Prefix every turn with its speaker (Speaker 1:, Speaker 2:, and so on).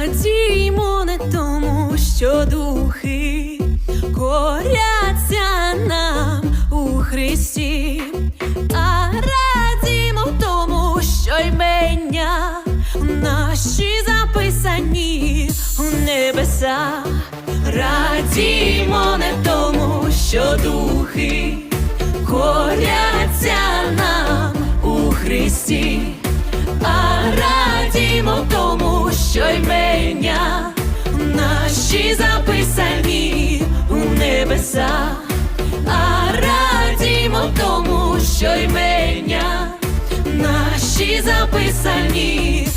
Speaker 1: радіймо не тому, що духи коряться нам у Христі, а радімо тому, що ймення наші записані у небесах. Радімо не тому, що духи коряться наші записані у небеса, а радімо тому, що ймення наші записані.